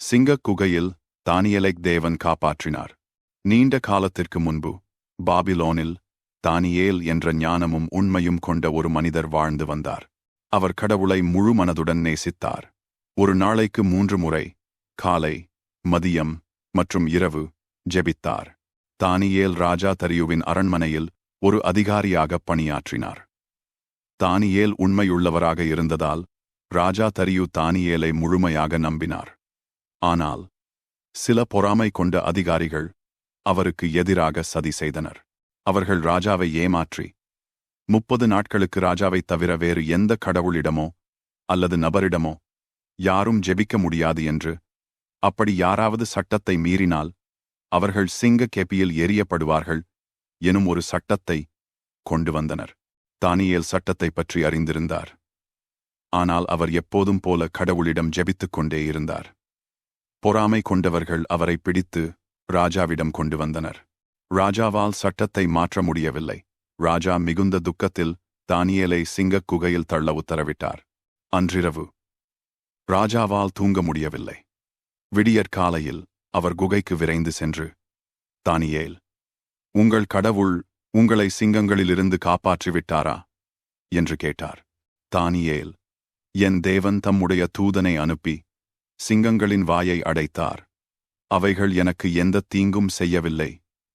சிங்கக் குகையில் தானியலைக் தேவன் காப்பாற்றினார். நீண்ட காலத்திற்கு முன்பு பாபிலோனில் தானியேல் என்ற ஞானமும் உண்மையும் கொண்ட ஒரு மனிதர் வாழ்ந்து வந்தார். அவர் கடவுளை முழு மனதுடன் நேசித்தார். ஒரு நாளைக்கு மூன்று முறை காலை மதியம் மற்றும் இரவு ஜெபித்தார். தானியேல் ராஜா தரியுவின் அரண்மனையில் ஒரு அதிகாரியாக பணியாற்றினார். தானியேல் உண்மையுள்ளவராக இருந்ததால் ராஜா தரியு தானியேலை முழுமையாக நம்பினார். ஆனால் சில பொறாமை கொண்ட அதிகாரிகள் அவருக்கு எதிராக சதி செய்தனர். அவர்கள் ராஜாவை ஏமாற்றி முப்பது நாட்களுக்கு ராஜாவைத் தவிர வேறு எந்த கடவுளிடமோ அல்லது நபரிடமோ யாரும் ஜெபிக்க முடியாது என்று அப்படி யாராவது சட்டத்தை மீறினால் அவர்கள் சிங்க கேப்பியில் எரியப்படுவார்கள் எனும் ஒரு சட்டத்தை கொண்டு வந்தனர். தானியேல் சட்டத்தைப் பற்றி அறிந்திருந்தார். ஆனால் அவர் எப்போதும் போல கடவுளிடம் ஜெபித்துக் கொண்டே இருந்தார். பொறாமை கொண்டவர்கள் அவரை பிடித்து ராஜாவிடம் கொண்டு வந்தனர். ராஜாவால் சட்டத்தை மாற்ற முடியவில்லை. ராஜா மிகுந்த துக்கத்தில் தானியேலை சிங்கக் குகையில் தள்ள உத்தரவிட்டார். அன்றிரவு ராஜாவால் தூங்க முடியவில்லை. விடியற்காலையில் அவர் குகைக்கு விரைந்து சென்று தானியேல் உங்கள் கடவுள் உங்களை சிங்கங்களிலிருந்து காப்பாற்றிவிட்டாரா? என்று கேட்டார். தானியேல் என் தேவன் தம்முடைய தூதனை அனுப்பி சிங்கங்களின் வாயை அடைத்தார். அவைகள் எனக்கு எந்த தீங்கும் செய்யவில்லை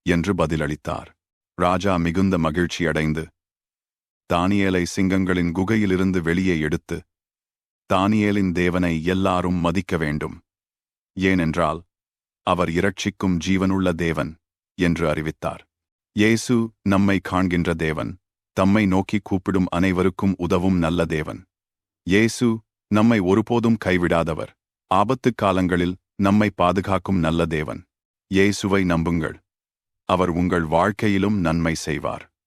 என்று பதிலளித்தார். ராஜா மிகுந்த மகிழ்ச்சியடைந்து தானியேலை சிங்கங்களின் குகையிலிருந்து வெளியே எடுத்து தானியேலின் தேவனை எல்லாரும் மதிக்க வேண்டும். ஏனென்றால் அவர் இரட்சிக்கும் ஜீவனுள்ள தேவன் என்று அறிவித்தார். இயேசு நம்மை காண்கின்ற தேவன் தம்மை நோக்கி கூப்பிடும் அனைவருக்கும் உதவும் நல்ல தேவன். இயேசு நம்மை ஒருபோதும் கைவிடாதவர். ஆபத்துக் காலங்களில் நம்மை பாதுகாக்கும் நல்ல தேவன். இயேசுவை நம்புங்கள். அவர் உங்கள் வாழ்க்கையிலும் நன்மை செய்வார்.